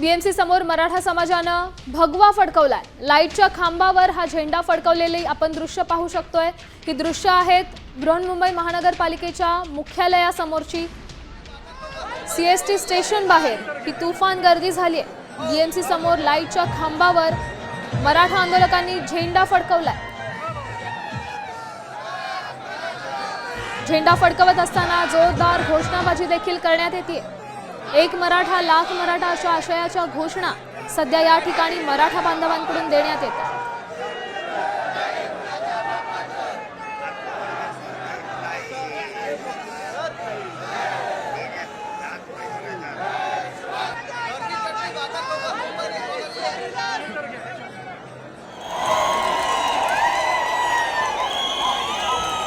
BMC समोर मराठा समाजानं भगवा फडकवलाय. लाईटच्या खांबावर हा झेंडा फडकवलेली आपण दृश्य पाहू शकतोय. ही दृश्य आहेत बृहन्मुंबई महानगरपालिकेच्या मुख्यालयासमोरची. सीएसटी स्टेशन बाहेर ही तुफान गर्दी झाली आहे बीएमसी समोर लाईटच्या खांबावर मराठा आंदोलकांनी झेंडा फडकवलाय. झेंडा फडकवत असताना जोरदार घोषणाबाजी देखील करण्यात येते एक मराठा लाख मराठा अशा आशयाच्या घोषणा सध्या या ठिकाणी मराठा बांधवांकडून देण्यात येतात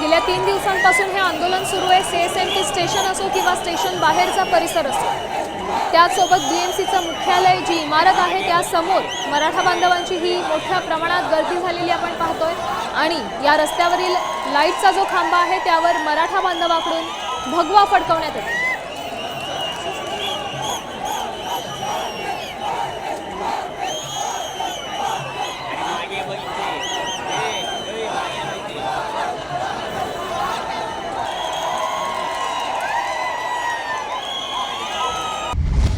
गेल्या तीन दिवसांपासून हे आंदोलन सुरू आहे. C S M T station असो किंवा स्टेशन बाहेरचा परिसर असो. त्याचसोबत सीचं मुख्यालय जी इमारत आहे त्यासमोर मराठा बांधवांची ही मोठ्या प्रमाणात गर्दी झालेली आपण पाहतोय. आणि या रस्त्यावरील लाईटचा जो खांबा आहे त्यावर मराठा बांधवाकडून भगवा फडकवण्यात येतो.